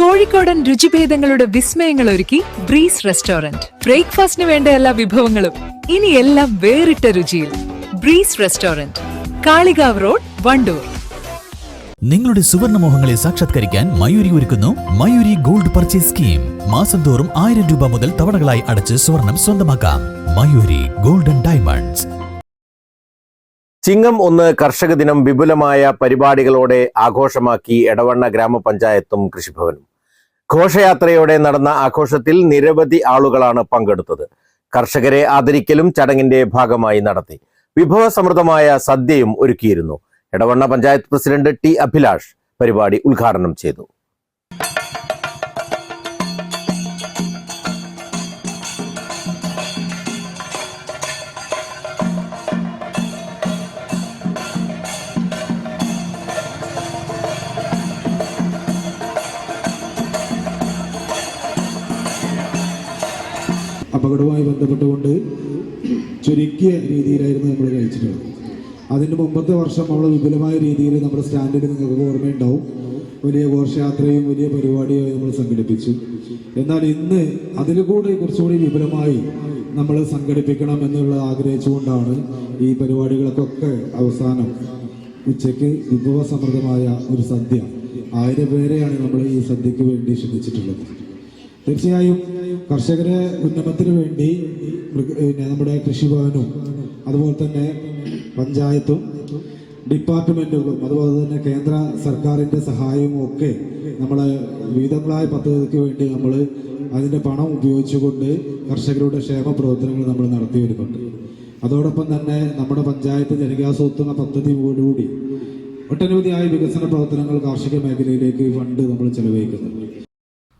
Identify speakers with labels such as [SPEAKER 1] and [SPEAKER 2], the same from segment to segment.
[SPEAKER 1] കോഴിക്കോടൻ രുചിഭേദങ്ങളുടെ വിസ്മയങ്ങൾ ഒരുക്കി breeze restaurant. ബ്രേക്ക്ഫാസ്റ്റിന് വേണ്ട എല്ലാ വിഭവങ്ങളും ഇനി എല്ലാം വേറിട്ട രുചിയിൽ. Breeze restaurant Kalikavu road Wandoor.
[SPEAKER 2] നിങ്ങളുടെ സുവർണമോഹങ്ങളെ സാക്ഷാത്കരിക്കാൻ മയൂരി ഒരുക്കുന്നു മയൂരി ഗോൾഡ് പർച്ചേസ് സ്കീം. മാസം തോറും ആയിരം രൂപ മുതൽ തവണകളായി അടച്ച് സ്വർണം സ്വന്തമാക്കാം. Mayuri golden diamonds.
[SPEAKER 3] ചിങ്ങം ഒന്ന് കർഷക ദിനം വിപുലമായ പരിപാടികളോടെ ആഘോഷമാക്കി എടവണ്ണ ഗ്രാമപഞ്ചായത്തും കൃഷിഭവനും. ഘോഷയാത്രയോടെ നടന്ന ആഘോഷത്തിൽ നിരവധി ആളുകളാണ് പങ്കെടുത്തത്. കർഷകരെ ആദരിക്കലും ചടങ്ങിന്റെ ഭാഗമായി നടത്തി. വിഭവസമൃദ്ധമായ സദ്യയും ഒരുക്കിയിരുന്നു. എടവണ്ണ പഞ്ചായത്ത് പ്രസിഡന്റ് ടി അഭിലാഷ് പരിപാടി ഉദ്ഘാടനം ചെയ്തു.
[SPEAKER 4] അപകടവുമായി ബന്ധപ്പെട്ടുകൊണ്ട് ചുരുക്കിയ രീതിയിലായിരുന്നു നമ്മൾ കഴിച്ചിട്ടുള്ളത്. അതിന് മുമ്പത്തെ വർഷം നമ്മൾ വിപുലമായ രീതിയിൽ നമ്മുടെ സ്റ്റാൻഡിൽ നിങ്ങൾക്ക് ഓർമ്മയുണ്ടാവും. വലിയ ഘോഷയാത്രയും വലിയ പരിപാടിയും നമ്മൾ സംഘടിപ്പിച്ചു. എന്നാൽ ഇന്ന് അതിൽ കൂടെ കുറച്ചുകൂടി വിപുലമായി നമ്മൾ സംഘടിപ്പിക്കണം എന്നുള്ളത് ആഗ്രഹിച്ചുകൊണ്ടാണ് ഈ പരിപാടികൾക്കൊക്കെ അവസാനം ഉച്ചയ്ക്ക് വിഭവസമൃദ്ധമായ ഒരു സദ്യ ആയിരം പേരെയാണ് നമ്മൾ ഈ സദ്യക്ക് വേണ്ടി ക്ഷണിച്ചിട്ടുള്ളത്. തീർച്ചയായും കർഷകരെ ഉന്നമനത്തിന് വേണ്ടി പിന്നെ നമ്മുടെ കൃഷിഭവനും അതുപോലെ തന്നെ പഞ്ചായത്തും ഡിപ്പാർട്ട്മെന്റുകളും അതുപോലെ തന്നെ കേന്ദ്ര സർക്കാരിന്റെ സഹായവും ഒക്കെ നമ്മൾ വിവിധങ്ങളായ പദ്ധതിക്ക് വേണ്ടി നമ്മൾ അതിന്റെ പണം ഉപയോഗിച്ചുകൊണ്ട് കർഷകരുടെ ക്ഷേമ പ്രവർത്തനങ്ങൾ നമ്മൾ നടത്തി വരുന്നുണ്ട്. അതോടൊപ്പം തന്നെ നമ്മുടെ പഞ്ചായത്ത് ജനകാസൂത്രണ പദ്ധതിയോടുകൂടി ഒട്ടനവധിയായ വികസന പ്രവർത്തനങ്ങൾ കാർഷിക മേഖലയിലേക്ക് ഫണ്ട് നമ്മൾ ചെലവഴിക്കുന്നുണ്ട്.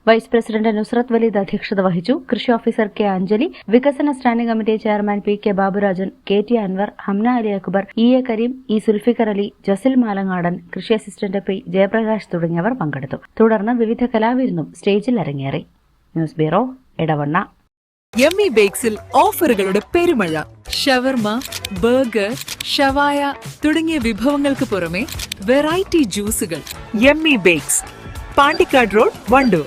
[SPEAKER 5] വൈസ് പ്രസിഡന്റ് നുസ്രത് വലീദ് അധ്യക്ഷത വഹിച്ചു. കൃഷി ഓഫീസർ കെ അഞ്ജലി വികസന standing committee chairman P K Baburajan K T Anwar Hamna Ali Akbar E A Kareem E Sulfikar Ali Jasil Malangadan കൃഷി അസിസ്റ്റന്റ് പി ജയപ്രകാശ് തുടങ്ങിയവർ പങ്കെടുത്തു. തുടർന്ന് വിവിധ കലാവിരുന്നും സ്റ്റേജിൽ അരങ്ങേറി. ന്യൂസ് ബ്യൂറോ ഇടവണ്ണ
[SPEAKER 1] യമ്മി ബേക്സിൽ ഓഫറുകളുടെ പെരുമഴ. ഷവർമ ബർഗർ ഷവായ തുടങ്ങിയ വിഭവങ്ങൾക്ക് പുറമെ variety ജ്യൂസുകൾ Yummy Bakes Pandikkad road Wandoor.